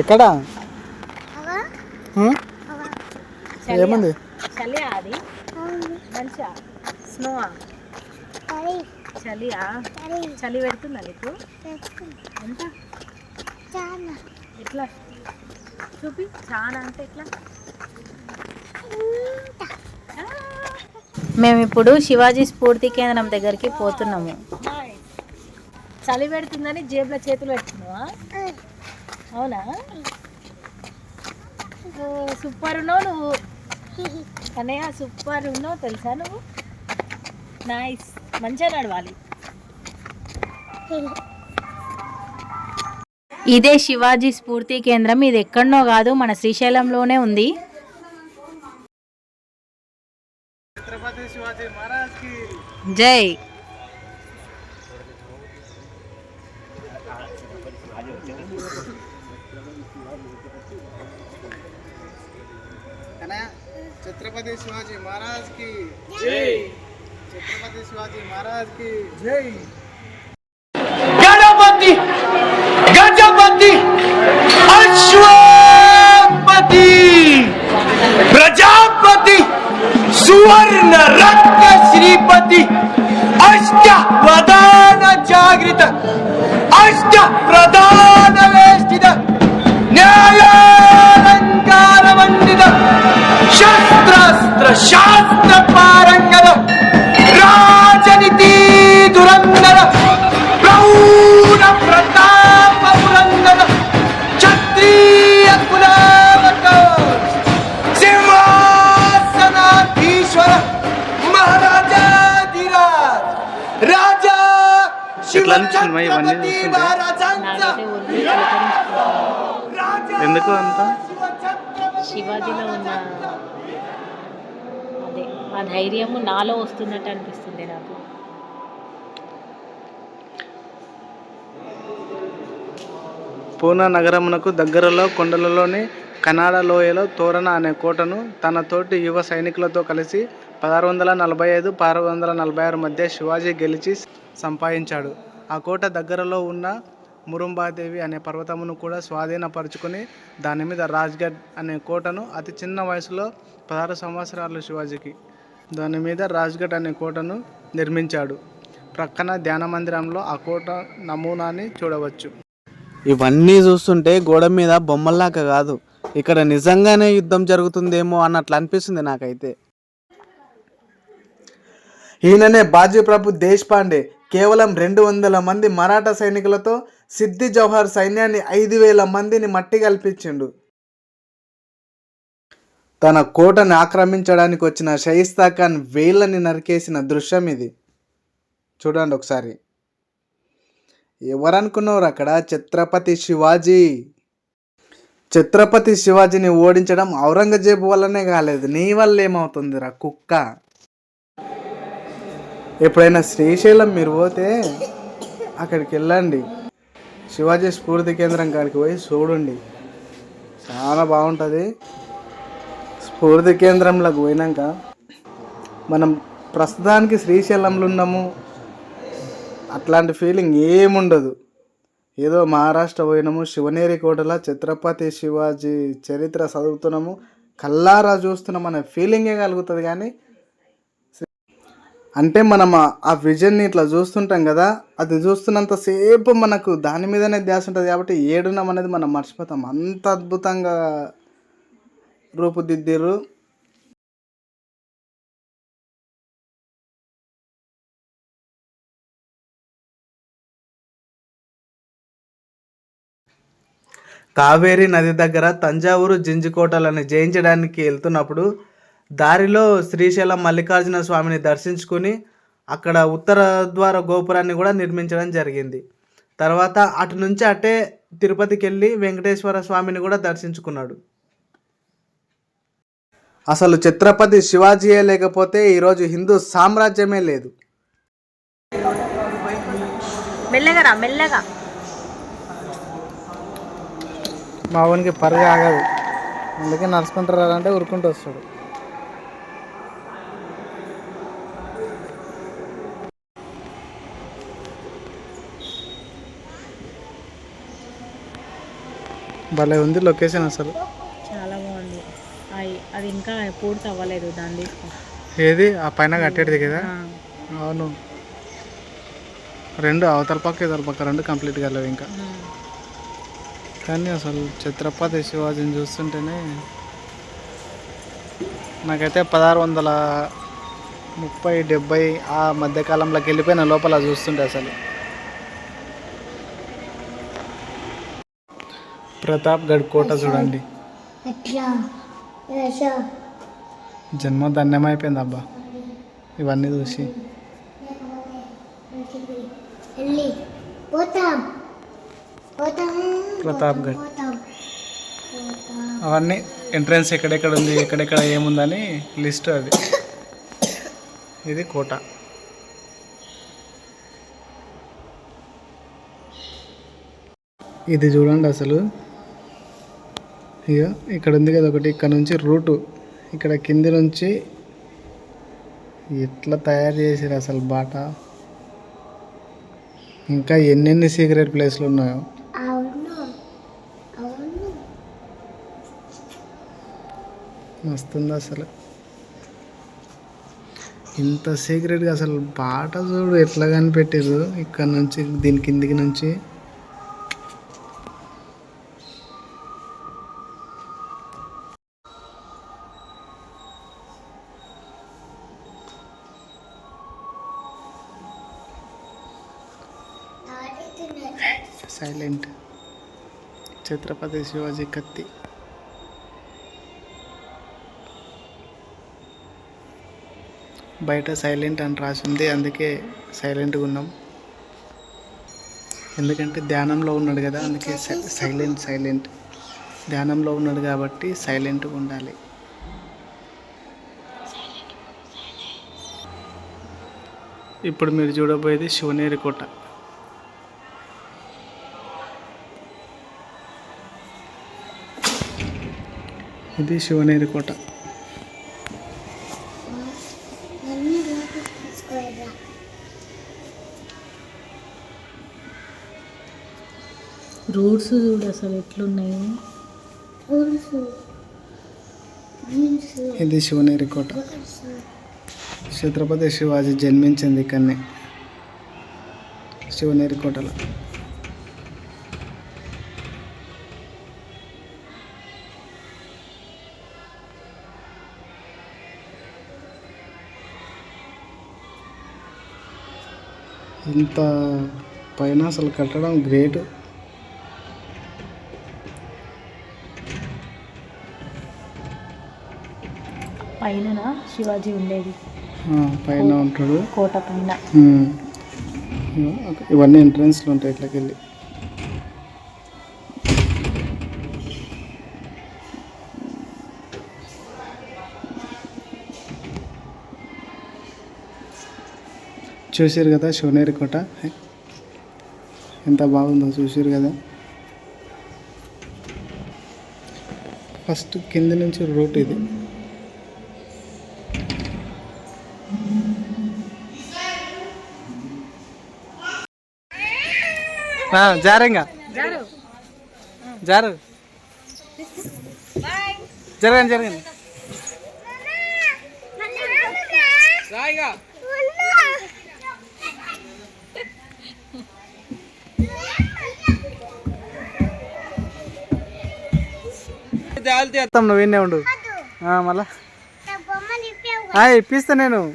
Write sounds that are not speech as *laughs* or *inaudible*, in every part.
ఎక్కడ? ఏముంది? చలి అది? మంచిగా స్నో చలియా? చలి. పెడుతుందా నీకు? ఎంత? ఎట్లా? చూపి. చాలా అంటే ఎట్లా? మేము ఇప్పుడు శివాజీ స్ఫూర్తి కేంద్రం దగ్గరికి పోతున్నాము. చలి పెడుతుందని జేబులో చేతులు పెడుతున్నావా అవునా? సూపర్ ఉన్నావు నువ్వు. కన్నయ్య సూపర్ ఉన్నావు తెలుసా నువ్వు? నైస్ మంచిగా నడవాలి. ఇదే శివాజీ స్ఫూర్తి కేంద్రం. ఇది ఎక్కడనో కాదు మన శ్రీశైలంలోనే ఉంది. జై. छत्रपति शिवाजी महाराज की जय। छत्रपति शिवाजी महाराज की जय। अश्वपति प्रजापति सुवर्ण श्रीपति अष्ट प्रधान जागृत अष्ट प्रधान ఎందుకు అంత? శివాజీలో ఉన్న అదే ఆ ధైర్యము నాలో వస్తున్నట్టు అనిపిస్తుంది నాకు. పూనా నగరమునకు దగ్గరలో కొండలలోని కనాడ లోయలో తోరణ అనే కోటను తన తోటి యువ సైనికులతో కలిసి పదహారు వందల నలభై ఐదు పదహారు వందల నలభై ఆరు మధ్య శివాజీ గెలిచి సంపాదించాడు. ఆ కోట దగ్గరలో ఉన్న మురుంబాదేవి అనే పర్వతమును కూడా స్వాధీనపరుచుకొని దాని మీద రాజ్గఢ్ అనే కోటను అతి చిన్న వయసులో పదహారు సంవత్సరాలు శివాజీకి దాని మీద రాజ్గఢ్ అనే కోటను నిర్మించాడు. ప్రక్కన ధ్యాన మందిరంలో ఆ కోట నమూనాని చూడవచ్చు. ఇవన్నీ చూస్తుంటే గోడ మీద బొమ్మల్లాగా కాదు ఇక్కడ నిజంగానే యుద్ధం జరుగుతుందేమో అన్నట్లు అనిపిస్తుంది నాకైతే. ఈయననే బాజీ ప్రభు దేశ్పాండే. కేవలం రెండు వందల మంది మరాఠా సైనికులతో సిద్ధి జవహర్ సైన్యాన్ని ఐదు వేల మందిని మట్టి కల్పించిండు. తన కోటను ఆక్రమించడానికి వచ్చిన షయిస్తా ఖాన్ వేళ్ళని నరికేసిన దృశ్యం ఇది. చూడండి ఒకసారి. ఎవరనుకున్నారు అక్కడ? ఛత్రపతి శివాజీ. ఛత్రపతి శివాజీని ఓడించడం ఔరంగజేబు వల్లనే కాలేదు. నీ వల్ల ఏమవుతుందిరా కుక్క? ఎప్పుడైనా శ్రీశైలం మీరు పోతే అక్కడికి వెళ్ళండి. శివాజీ స్ఫూర్తి కేంద్రం కాడికి పోయి చూడండి. చాలా బాగుంటుంది. స్ఫూర్తి కేంద్రంలోకి పోయినాక మనం ప్రస్తుతానికి శ్రీశైలంలో ఉన్నాము. అట్లాంటి ఫీలింగ్ ఏముండదు. ఏదో మహారాష్ట్ర పోయినాము శివనేరి కోటలో ఛత్రపతి శివాజీ చరిత్ర చదువుతున్నాము కల్లారా చూస్తున్నాం అనే ఫీలింగే కలుగుతుంది కానీ అంటే మనం ఆ- విజన్ని ఇట్లా చూస్తుంటాం కదా అది చూస్తున్నంతసేపు మనకు దాని మీదనే ధ్యాస ఉంటుంది కాబట్టి ఏడున్నాం అనేది మనం మర్చిపోతాం. అంత అద్భుతంగా రూపుదిద్దిర్రు. కావేరీ నది దగ్గర తంజావూరు జింజికోటలను జయించడానికి వెళ్తున్నప్పుడు దారిలో శ్రీశైలం మల్లికార్జున స్వామిని దర్శించుకుని అక్కడ ఉత్తర ద్వార గోపురాన్ని కూడా నిర్మించడం జరిగింది. తర్వాత అటు నుంచి అటే తిరుపతికి వెళ్ళి వెంకటేశ్వర స్వామిని కూడా దర్శించుకున్నాడు. అసలు ఛత్రపతి శివాజీయే లేకపోతే ఈరోజు హిందూ సామ్రాజ్యమే లేదు. మెల్లగా మెల్లగా. మా ఊనికి పరుగు ఆగదు. అందుకే నడుచుకుంటారు అంటే ఉరుకుంటూ వస్తాడు. భలే ఉంది లొకేషన్ అసలు. చాలా బాగుంది. అది ఇంకా పూర్తి అవ్వలేదు దాన్ని ఏది? ఆ పైన కట్టేది కదా? అవును. రెండు అవతల పక్క ఇతల పక్క రెండు కంప్లీట్ కాలేవు ఇంకా. కానీ అసలు ఛత్రపతి శివాజీని చూస్తుంటేనే నాకైతే పదహారు వందల ముప్పై డెబ్బై ఆ మధ్యకాలంలోకి వెళ్ళిపోయిన లోపల చూస్తుంటే అసలు. ప్రతాప్ గఢ్ కోట చూడండి. జన్మ ధన్యమైపోయింది అబ్బా. ఇవన్నీ చూసి. ప్రతాప్ గఢ్ అవన్నీ ఎంట్రన్స్ ఎక్కడెక్కడ ఉంది ఎక్కడెక్కడ ఏముందని లిస్ట్ అది. ఇది కోట. ఇది చూడండి అసలు. ఇక ఇక్కడ ఉంది కదా ఒకటి. ఇక్కడ నుంచి రూటు. ఇక్కడ కింది నుంచి ఎట్లా తయారు చేసారు అసలు బాట? ఇంకా ఎన్నెన్ని సీక్రెట్ ప్లేస్లు ఉన్నాయో? వస్తుంది అసలు? ఇంత సీక్రెట్గా అసలు బాట చూడు ఎట్లా కనిపెట్టారు ఇక్కడ నుంచి దీని కిందికి నుంచి. ఛత్రపతి శివాజీ కత్తి. బయట సైలెంట్ అని రాసింది అందుకే సైలెంట్గా ఉన్నాం. ఎందుకంటే ధ్యానంలో ఉన్నాడు కదా అందుకే సై- సైలెంట్ సైలెంట్. ధ్యానంలో ఉన్నాడు కాబట్టి సైలెంట్గా ఉండాలి. ఇప్పుడు మీరు చూడబోయేది శివనేరి కోట. ఇది శివనేరి కోట. రూట్స్ చూడు అసలు ఎట్లున్నాయి. ఇది శివనేరి కోట. ఛత్రపతి శివాజీ జన్మించింది ఇక్కడనే. శివనేరి కోటలో. ఇంత పైన అసలు కట్టడం గ్రేట్. పైన శివాజీ ఉండేది. పైన ఉంటాడు. కోట పైన. ఇవన్నీ ఎంట్రన్స్లు ఉంటాయి ఇట్లకి చూసారు కదా శివనేరి కోట? ఎంత బాగుందో చూసారు కదా. ఫస్ట్ కింద నుంచి రూట్ ఇది. జారంగా జారు జరగండి జరగండి. నువ్వు విన్నే ఉండు. మళ్ళా. ఇప్పిస్తా నేను.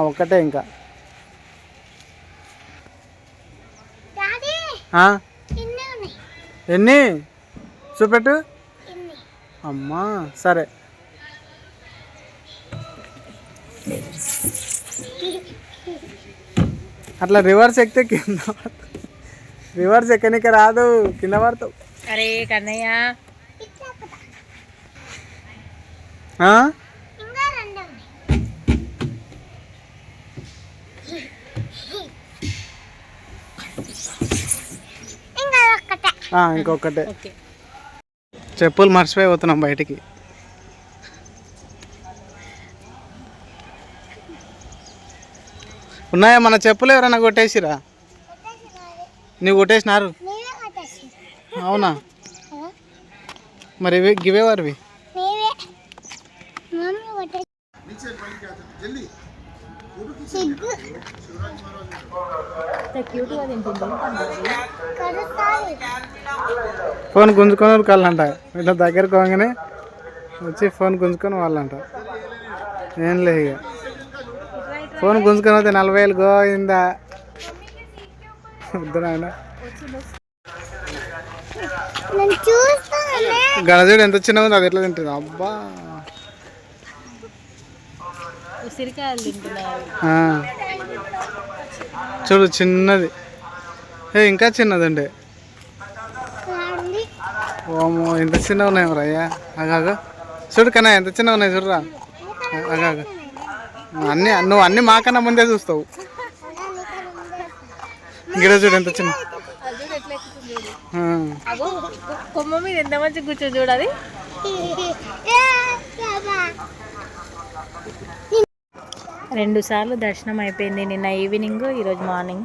ఒక్కటే. ఇంకా. ఎన్ని చూపెట్టు. అమ్మా సరే. *laughs* అట్లా రివర్స్ ఎక్కితే కింద. రివర్స్ ఎక్కనికి రాదు కింద పడతావు. అరే కన్నయ్య. ఇంకొకటే చెప్పులు మర్చిపోయి పోతున్నాం బయటికి. ఉన్నాయా మన చెప్పులు ఎవరైనా కొట్టేసిరా? నీవు కొట్టేసినారు? అవునా? మరి ఇవి గివే వారివి ఫోన్ గుంజుకొని ఉరకాలంట ఇట్లా దగ్గరకు పోగానే వచ్చి ఫోన్ గుంజుకొని వాళ్ళంట. ఏం లేదు ఇక ఫోన్ గుంజుకొని పోతే నలభై వేలు గోయిందా గణజుడు ఎంత చిన్నగా ఉంది అది ఎట్లా తింటుంది? అబ్బా. చూడు చిన్నది. ఏ ఇంకా చిన్నదండి. ఓమో ఎంత చిన్నగా ఉన్నాయి మరి అయ్యా. అగాగా చూడు కన్నా ఎంత చిన్నగా ఉన్నాయి చూడరా. అగాగా అన్నీ నువ్వు అన్నీ మాకన్నా ముందే చూస్తావు. గిడ చూడు ఎంత చిన్న? కొమ్మ మీద ఎంత మంచి కూర్చో చూడాలి రెండు సార్లు దర్శనం అయిపోయింది నిన్న ఈవినింగ్ ఈరోజు మార్నింగ్.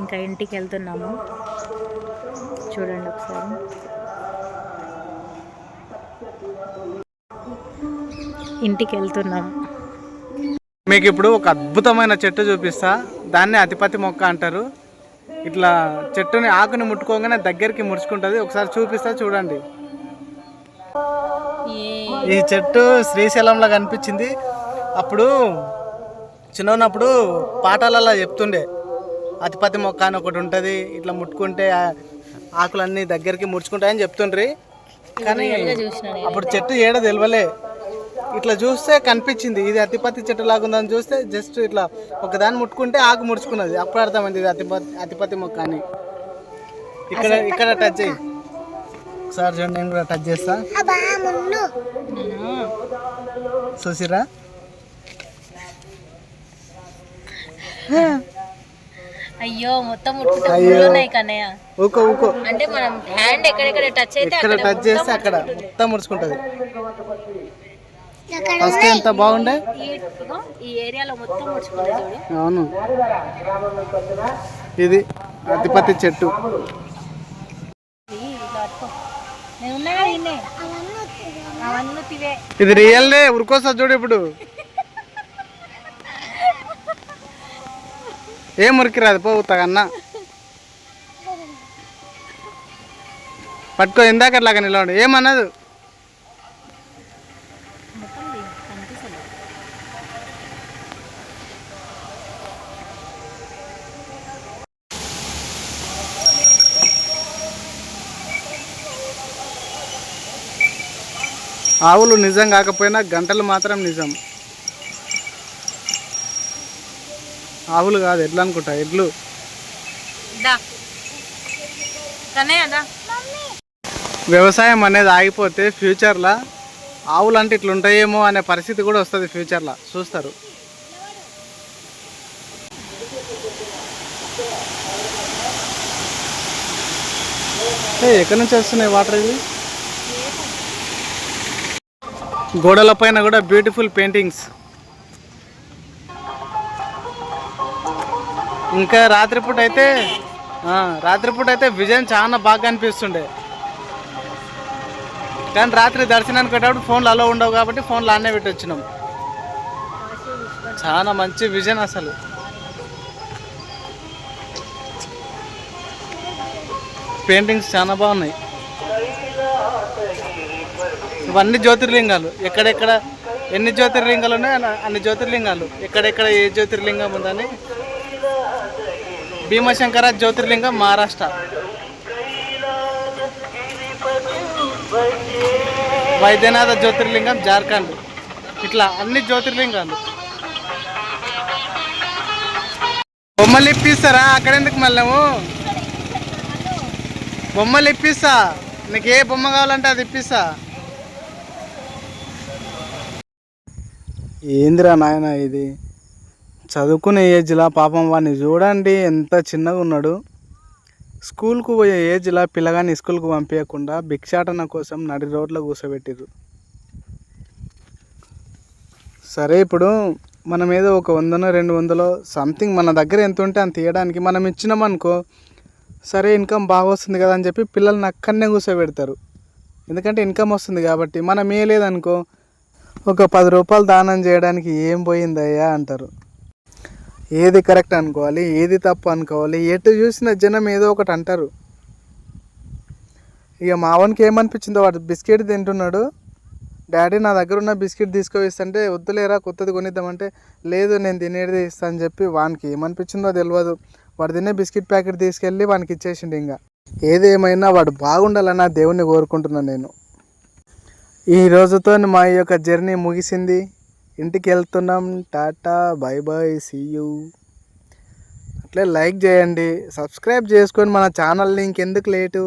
ఇంకా ఇంటికి వెళ్తున్నాము. చూడండి ఒకసారి. ఇంటికి వెళ్తున్నాము. మీకు ఇప్పుడు ఒక అద్భుతమైన చెట్టు చూపిస్తా. దాన్ని అతిపతి మొక్క అంటారు. ఇట్లా చెట్టుని ఆకుని ముట్టుకోగానే దగ్గరికి ముడుచుకుంటుంది. ఒకసారి చూపిస్తా చూడండి. ఈ చెట్టు శ్రీశైలంలో కనిపించింది. అప్పుడు చిన్న ఉన్నప్పుడు పాఠాలలో చెప్తుండే అతిపతి మొక్క అని ఒకటి ఉంటుంది ఇట్లా ముట్టుకుంటే ఆకులన్నీ దగ్గరికి ముడుచుకుంటాయని చెప్తుండ్రి. కానీ అప్పుడు చెట్టు ఏడ తెలియలే ఇట్లా చూస్తే కనిపించింది. ఇది అతిపత్తి చెట్టు లాగుందని చూస్తే జస్ట్ ఇట్లా ఒకదాన్ని ముట్టుకుంటే ఆకు ముడుచుకున్నది. అప్పుడు అర్థమైంది ఇది అతిపత్తి అతిపత్తి మొక్క అని. ఇక్కడ ఇక్కడ టచ్ చేయి ఒకసారి చూడండి నేను కూడా టచ్ చేస్తా. చూసిరా అయ్యో మొత్తం ఊకో ఊకో. అంటే మనం హ్యాండ్ ఎక్కడెక్కడ టచ్ అయితే ఎక్కడ టచ్ చేస్తే అక్కడ మొత్తం ముడుచుకుంటుంది. ఫస్ట్ ఎంత బాగుండే? ఈ ఏరియాలో మొత్తం అవును. ఇది అతిపత్తి చెట్టు. ఇది ఇట్లా పట్టుకో. నేను ఉన్నా కదా ఇన్నే అవన్నీ తివే. ఇది రియల్ డే ఉరుకోసా చూడు ఇప్పుడు. ఏం మురికిరాదు పో తగన్నా పట్టుకో ఇందాక అట్లాగా నిలవండి. ఏమన్నది మొత్తం ఇది కనిపిస్తలేదు ఆవులు నిజం కాకపోయినా గంటలు మాత్రం నిజం. ఆవులు కాదు ఎడ్లు అనుకుంటా ఎడ్లు. వ్యవసాయం అనేది ఆగిపోతే ఫ్యూచర్లో ఆవులు అంటే ఇట్లా ఉంటాయేమో అనే పరిస్థితి కూడా వస్తుంది ఫ్యూచర్లో చూస్తారు. ఎక్కడి నుంచి వస్తున్నాయి వాటర్ ఇది గోడల పైన కూడా బ్యూటిఫుల్ పెయింటింగ్స్. ఇంకా రాత్రిపూట అయితే రాత్రిపూట అయితే విజయం చాలా బాగా అనిపిస్తుండే. కానీ రాత్రి దర్శనానికి పెట్టేటప్పుడు ఫోన్లు అలో ఉండవు కాబట్టి ఫోన్లు అన్నే పెట్టి వచ్చినాం చాలా మంచి విజన్ అసలు. పెయింటింగ్స్ చాలా బాగున్నాయి. ఇవన్నీ జ్యోతిర్లింగాలు. ఎక్కడెక్కడ ఎన్ని జ్యోతిర్లింగాలు ఉన్నాయో అన్ని- అన్ని జ్యోతిర్లింగాలు. ఎక్కడెక్కడ ఏ జ్యోతిర్లింగం ఉందని భీమశంకర జ్యోతిర్లింగం మహారాష్ట్ర. వైద్యనాథ జ్యోతిర్లింగం జార్ఖండ్. ఇట్లా అన్ని జ్యోతిర్లింగాలు. బొమ్మలు ఇప్పిస్తారా? అక్కడ ఎందుకు మళ్ళాము బొమ్మలు ఇప్పిస్తా. నీకు ఏ బొమ్మ కావాలంటే అది ఇప్పిస్తా. ఏందిరా నాయన ఇది? చదువుకునే ఏజ్లా? పాపం వాడిని చూడండి ఎంత చిన్నగా ఉన్నాడు. స్కూల్కు పోయే ఏజ్లా? పిల్లగాని స్కూల్కు పంపించకుండా భిక్షాటన కోసం నడి రోడ్లో కూర్చోబెట్టిరు సరే ఇప్పుడు మనం ఏదో ఒక వందనో రెండు వందలో సంథింగ్ మన దగ్గర ఎంత ఉంటే అంత తీయడానికి మనం ఇచ్చినామనుకో సరే ఇన్కమ్ బాగా వస్తుంది కదా అని చెప్పి పిల్లల్ని అక్కడనే కూర్చోబెడతారు ఎందుకంటే ఇన్కమ్ వస్తుంది కాబట్టి మనం ఏ లేదనుకో ఒక పది రూపాయలు దానం చేయడానికి ఏం పోయిందయ్యా అంటారు. ఏది కరెక్ట్ అనుకోవాలి ఏది తప్పు అనుకోవాలి ఎటు చూసిన జనం ఏదో ఒకటి అంటారు. ఇక మావనికి ఏమనిపించిందో వాడు బిస్కెట్ తింటున్నాడు. డాడీ నా దగ్గర ఉన్న బిస్కెట్ తీసుకువస్తుంటే వద్దులేరా కొత్తది కొనిద్దామంటే. లేదు నేను తినేది ఇస్తాను అని చెప్పి వానికి ఏమనిపించిందో తెలియదు వాడు తినే బిస్కెట్ ప్యాకెట్ తీసుకెళ్ళి వానికి ఇచ్చేసిండు ఇంకా. ఏదేమైనా వాడు బాగుండాలని దేవుణ్ణి కోరుకుంటున్నాను నేను. ఈ రోజుతో మా యొక్క జర్నీ ముగిసింది. ఇంటికి వెళ్తున్నాం. Tata bye bye see you అట్లే లైక్ చేయండి. సబ్స్క్రైబ్ చేసుకొని మన ఛానల్ని ఇంకెందుకు లేటు?